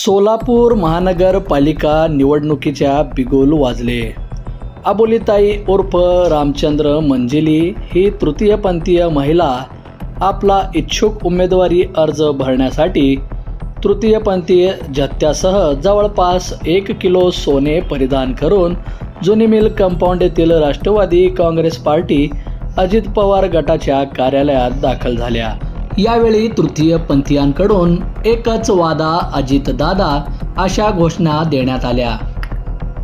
सोलापूर महानगरपालिका निवडणुकीच्या बिगोल वाजले. अबोलीताई उर्फ रामचंद्र मंजिली ही तृतीयपंथीय महिला आपला इच्छुक उमेदवारी अर्ज भरण्यासाठी तृतीयपंथीय जत्त्यासह जवळपास एक किलो सोने परिधान करून जुनी मिल कंपाऊंड येथील राष्ट्रवादी काँग्रेस पार्टी अजित पवार गटाच्या कार्यालयात दाखल झाल्या. यावेळी तृतीयपंथीयांकडून एकच वादा अजित दादा अशा घोषणा देण्यात आल्या.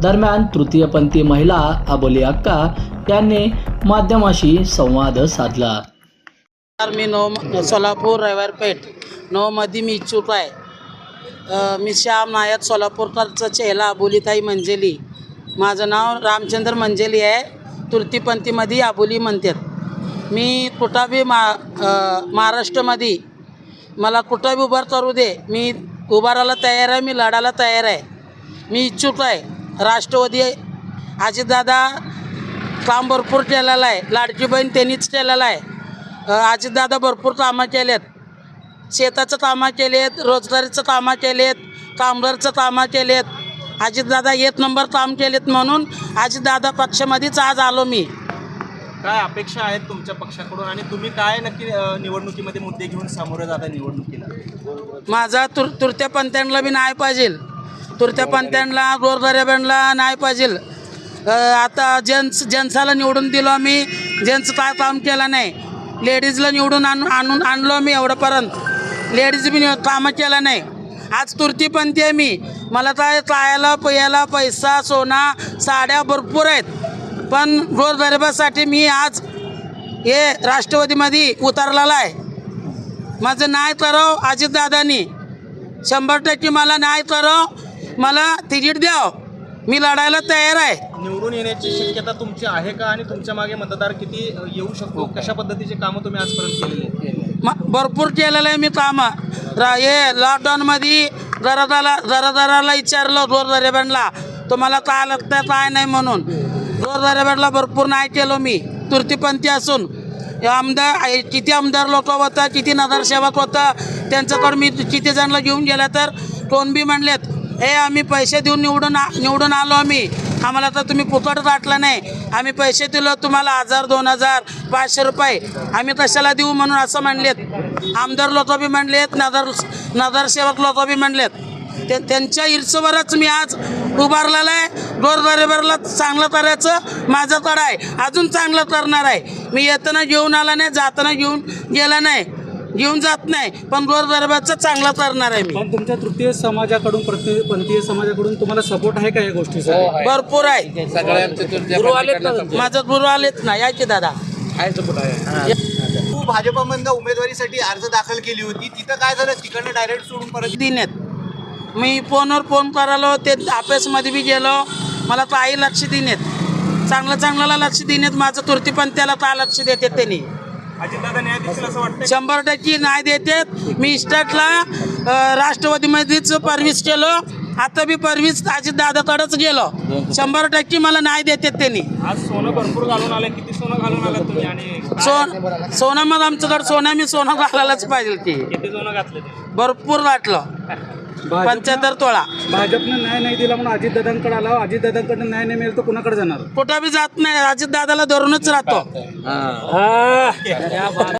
दरम्यान तृतीयपंथी महिला अबोली अक्का यांनी माध्यमाशी संवाद साधला. मी नऊ सोलापूर रविवारपेठ. नऊमध्ये मी इच्छुक आहे. मी श्याम नायक सोलापूरचा चेहला अबोलीताई मंजेली. माझं नाव रामचंद्र मंजेली आहे. तृतीपंथीमध्ये अबोली म्हणतात. मी कुठाबी मा महाराष्ट्रामध्ये. मला कुठंबी उभार करू दे. मी उभारायला तयार आहे मी लढायला तयार आहे. मी इच्छुक आहे. राष्ट्रवादी अजितदादा काम भरपूर केलेलं आहे. लाडकी बहीण त्यांनीच केलेलं आहे. अजितदादा भरपूर कामं केलेत. शेताचं कामं केलेत रोजगारीचं कामं केलेत कामगारचं कामं केलेत. अजितदादा एक नंबर काम केलेत म्हणून अजितदादा पक्षामध्येच आज आलो मी. काय अपेक्षा आहेत तुमच्या पक्षाकडून? आणि तुम्ही काय नक्की निवडणुकीमध्ये मुद्दे घेऊन सामोरे जाता निवडणुकीला? माझा तुर तुरत्या पंथ्यांना बी नाही पाहिजे. तुरत्या पंथ्यांना गोरगरिबांना नाही पाहिजे. अ, आता जेंट्स जेंट्साला निवडून दिलो आम्ही. जेंट्स काय काम केलं नाही. लेडीजला निवडून आणून आणून आणलो आम्ही एवढंपर्यंत लेडीज बी कामं केलं नाही. आज तुरतीपंथी आहे मी. मला तर खायला प्यायला पैसा सोना साड्या भरपूर आहेत. पण गोरगरिबासाठी मी आज हे राष्ट्रवादीमध्ये उतरलेला आहे. माझं नाही कराव अजितदादांनी. शंभर टक्के मला नाही कराव मला तिकीट द्याव मी लढायला तयार आहे. निवडून येण्याची शक्यता तुमची आहे का? आणि तुमच्या मागे मतदार किती येऊ शकतो? कशा पद्धतीचे कामं तुम्ही आजपर्यंत केलेले भरपूर केलेलं आहे मी कामं. रा हे लॉकडाऊनमध्ये घरादाला घरादाराला विचारलं गोरगरिबांना. तुम्हाला काय लागतं काय नाही म्हणून. गोरगरिबांना भरपूर नाही केलो मी. तुर्तीपंथी असून. हे आमदार किती आमदार लोक होतं किती नगरसेवक होतं त्यांच्याकडून मी किती जणांना घेऊन गेला तर कोण बी म्हणलेत हे आम्ही पैसे देऊन निवडून निवडून आलो आम्ही. आम्हाला तर तुम्ही फुकट वाटलं नाही. आम्ही पैसे दिलो तुम्हाला हजार दोन हजार पाचशे रुपये. आम्ही कशाला देऊ म्हणून असं म्हणलेत. आमदार लोक बी म्हणलेत नगर नगरसेवक लोक बी म्हणलेत. ते त्यांच्या इर्सवरच मी आज उभारलेला आहे. गोरगरिबाला चांगलं करायचं माझं तड आहे. अजून चांगलं करणार आहे. मी येताना घेऊन आला नाही जाताना घेऊन गेला नाही. घेऊन जात नाही पण गोरगरिबाचं चांगलं करणार आहे मी. पण तुमच्या तृतीय समाजाकडून पंथीय समाजाकडून तुम्हाला सपोर्ट आहे का या गोष्टीसाठी भरपूर आहे. गुरु आलेत ना माझं गुरु आलेत ना यायचे दादा? तू भाजपमधनं उमेदवारीसाठी अर्ज दाखल केली होती. तिथं काय झालं? तिकडनं डायरेक्ट सोडून परत दिनेत. मी फोनवर फोन करायलो ते ऑफिसमध्ये बी गेलो. मला ताई लक्ष दिनेत चांगलं चांगल्याला लक्ष दिनेत माझं तुरती पण त्याला का लक्ष देते त्यांनी. शंभर टक्के नाही देतात. मी स्टार्टला राष्ट्रवादीमध्येच परवीस केलो. आता बी परवीस अजित दादाकडेच गेलो. शंभर टक्के मला नाही देतात त्यांनी. सोनं भरपूर घालून आलं. किती सोनं घालून आलं तुम्ही आणि सोन सोनं मग आमच्याकडे सोनं मी सोनं घालायलाच पाहिजे ती किती सोनं घातलं भरपूर वाटलं. पंच्याहत्तर तोळा. भाजपनं न्याय नाही दिला म्हणून अजितदादांकडे आला अजितदादांकडे न्याय नाही मिळेल तर कुणाकडे जाणार? कुठं बी जात नाही अजित दादाला धरूनच राहतो.